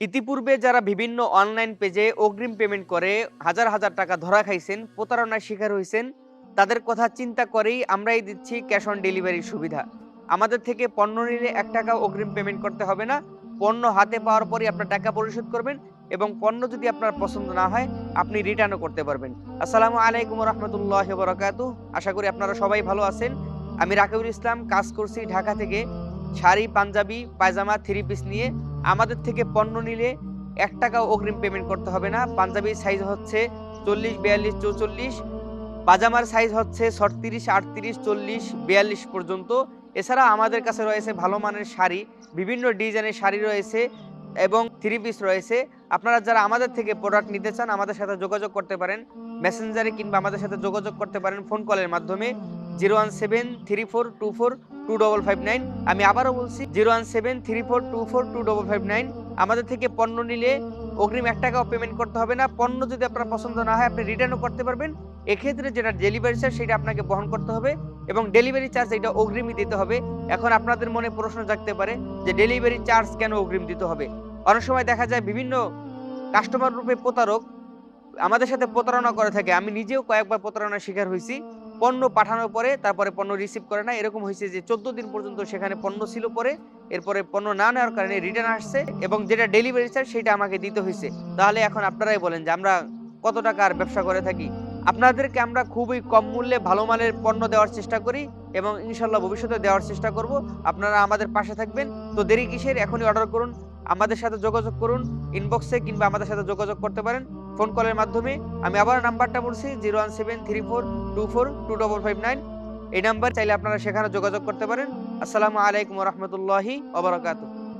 ইতিপূর্বে যারা বিভিন্ন অনলাইন পেজে অগ্রিম পেমেন্ট করে হাজার হাজার টাকা ধরা খাইছেন, প্রতারণার শিকার হয়েছেন তাদের কথা চিন্তা করেই আমরাই দিচ্ছি ক্যাশ অন ডেলিভারির সুবিধা। আমাদের থেকে পণ্য নিলে এক টাকা অগ্রিম পেমেন্ট করতে হবে না। পণ্য হাতে পাওয়ার পরই আপনার টাকা পরিশোধ করবেন এবং পণ্য যদি আপনার পছন্দ না হয়, আপনি রিটার্নও করতে পারবেন। আসসালামু আলাইকুম রহমতুল্লাহ বরকাতু। আশা করি আপনারা সবাই ভালো আছেন। আমি রাকিবুল ইসলাম, কাজ করছি ঢাকা থেকে শাড়ি, পাঞ্জাবি, পায়জামা, থ্রি পিস নিয়ে। আমাদের থেকে পণ্য নিলে এক টাকাও অগ্রিম পেমেন্ট করতে হবে না। পাঞ্জাবির সাইজ হচ্ছে চল্লিশ, বিয়াল্লিশ, চৌচল্লিশ। পাজামার সাইজ হচ্ছে ছত্রিশ, আটত্রিশ, চল্লিশ, বিয়াল্লিশ পর্যন্ত। এছাড়া আমাদের কাছে রয়েছে ভালো মানের শাড়ি, বিভিন্ন ডিজাইনের শাড়ি রয়েছে এবং থ্রি পিস রয়েছে। আপনারা যারা আমাদের থেকে প্রোডাক্ট নিতে চান, আমাদের সাথে যোগাযোগ করতে পারেন। মেসেঞ্জারে কিংবা আমাদের সাথে যোগাযোগ করতে পারেন ফোন কলের মাধ্যমে। Zero one seven three four two four two double five nine. আমি আবারও বলছি, zero one seven three four two four two double five nine. আমাদের থেকে পণ্য নিলে অগ্রিম এক টাকাও পেমেন্ট করতে হবে না। পণ্য যদি আপনার পছন্দ না হয়, আপনি রিটার্নও করতে পারবেন। এক্ষেত্রে যেটা ডেলিভারি চার্জ সেটা আপনাকে বহন করতে হবে এবং ডেলিভারি চার্জ এটা অগ্রিমই দিতে হবে। এখন আপনাদের মনে প্রশ্ন জাগতে পারে যে ডেলিভারি চার্জ কেন অগ্রিম দিতে হবে? অনেক সময় দেখা যায় বিভিন্ন কাস্টমার রূপে প্রতারক আমাদের সাথে প্রতারণা করে থাকে। আমি নিজেও কয়েকবার প্রতারণার শিকার হয়েছি। পণ্য পাঠানোর পরে তারপরে পণ্য রিসিভ করে না। এরকম হয়েছে যে চোদ্দ দিন পর্যন্ত সেখানে পণ্য ছিল পরে, এরপরে পণ্য না নেওয়ার কারণে রিটার্ন আসছে এবং যেটা ডেলিভারি চার্জ সেটা আমাকে দিতে হয়েছে। তাহলে এখন আপনারাই বলেন যে আমরা কত টাকার ব্যবসা করে থাকি। আপনাদেরকে আমরা খুবই কম মূল্যে ভালো মানের পণ্য দেওয়ার চেষ্টা করি এবং ইনশাল্লাহ ভবিষ্যতে দেওয়ার চেষ্টা করব। আপনারা আমাদের পাশে থাকবেন। তো দেরি কিসের? এখনই অর্ডার করুন। আমাদের সাথে যোগাযোগ করুন। ইনবক্সে কিংবা আমাদের সাথে যোগাযোগ করতে পারেন। ফোন কলের মাধ্যমে আমি আবার নাম্বারটা বলছি zero one seven three four two four two double five nine. এই নাম্বার চাইলে আপনারা সেখানে যোগাযোগ করতে পারেন। আসসালামু আলাইকুম রহমতুল্লাহি ওবরাকাতু